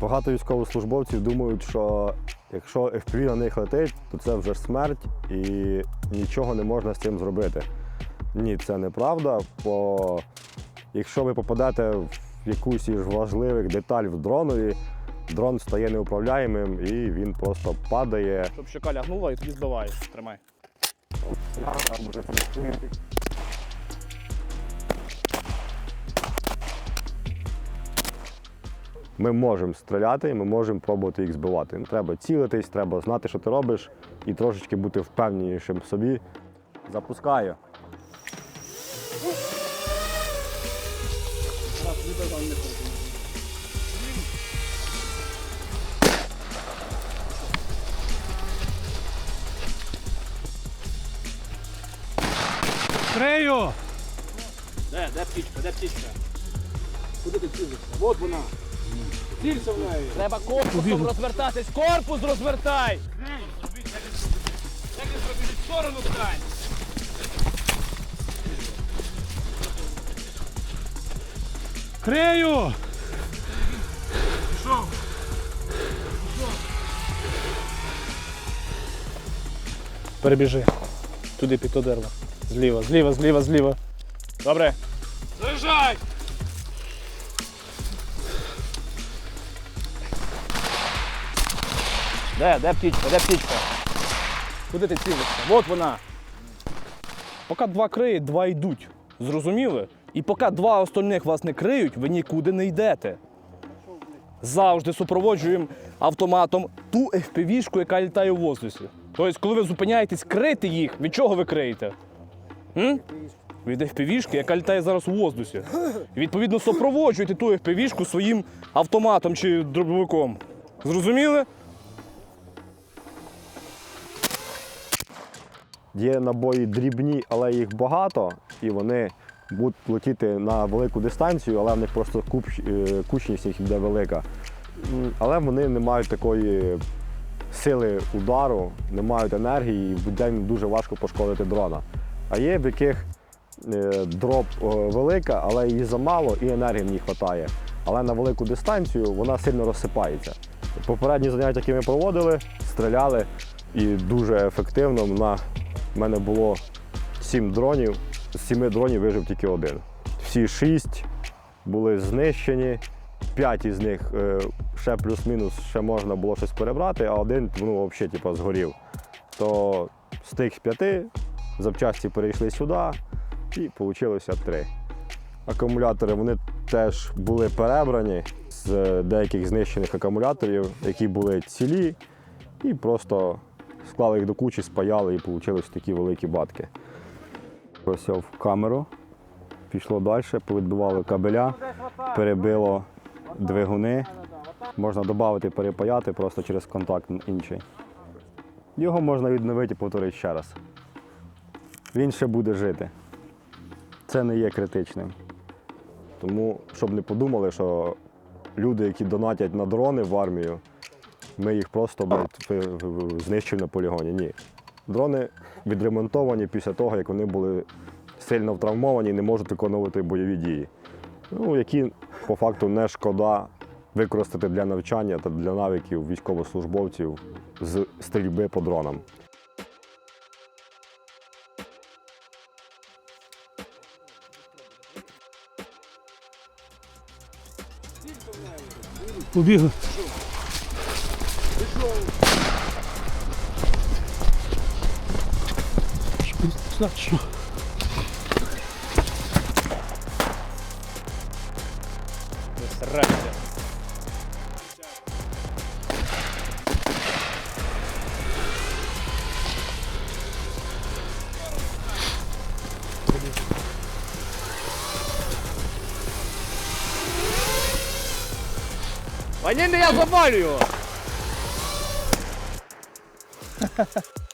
Багато військовослужбовців думають, що якщо FPV на них летить, то це вже смерть і нічого не можна з цим зробити. Ні, це неправда. Бо якщо ви попадете в якусь із важливих деталь в дронові, дрон стає неуправляємим і він просто падає. Щоб щока лягнула і тоді збиває. Тримай. Ми можемо стріляти, ми можемо пробувати їх збивати. Треба цілитись, треба знати, що ти робиш, і трошечки бути впевненішим в собі. Запускаю. Крею! Де, де птічка, де птічка? Куди ти цілишся? От вона. Цілься в неї. Треба корпусом розвертатись. Корпус розвертай! Як зробити в сторону стань? Крею! Перебіжи. Туди під то дерево. Зліва, зліва, зліва, зліва. Добре. Заїжджай! Де, де птічка, де птічка? Куди ти цілишся? От вона. Поки два криють, два йдуть. Зрозуміли? І поки два остальних вас не криють, ви нікуди не йдете. Завжди супроводжуємо автоматом ту FPV-шку, яка літає у воздусі. Тобто, коли ви зупиняєтесь крити їх, від чого ви криєте? М? Від FPV-шки, яка літає зараз у воздусі. І відповідно супроводжуєте ту FPV-шку своїм автоматом чи дробовиком. Зрозуміли? Є набої дрібні, але їх багато, і вони будуть летіти на велику дистанцію, але в них просто е, кучність їх буде велика. Але вони не мають такої сили удару, не мають енергії, і в день дуже важко пошкодити дрона. А є, в яких е, дроп е, велика, але її замало і енергії в вистачає. Але на велику дистанцію вона сильно розсипається. Попередні заняття, які ми проводили, стріляли і дуже ефективно. На в мене було сім дронів, з сіми дронів вижив тільки один. Всі шість були знищені, п'ять із них е, ще плюс-мінус ще можна було щось перебрати, а один ну, взагалі типу, згорів. То з тих п'яти запчасті перейшли сюди і вийшло три. Акумулятори вони теж були перебрані з е, деяких знищених акумуляторів, які були цілі, і просто склали їх до кучі, спаяли і вийшли такі великі батки. Ось в камеру, пішло далі, повідбивали кабеля, перебило двигуни. Можна додати, перепаяти просто через контакт інший. Його можна відновити і повторити ще раз. Він ще буде жити. Це не є критичним. Тому, щоб не подумали, що люди, які донатять на дрони в армію, ми їх просто блядь, ви- ви- на полігоні. Ні. Дрони відремонтовані після того, як вони були сильно травмовані і не можуть виконувати бойові дії. Ну, які по факту не шкода використати для навчання та для навиків військовослужбовців з стрільби по дронам. Убігли. Що? Не сраться. А ні, не я запалю його! ハハハ。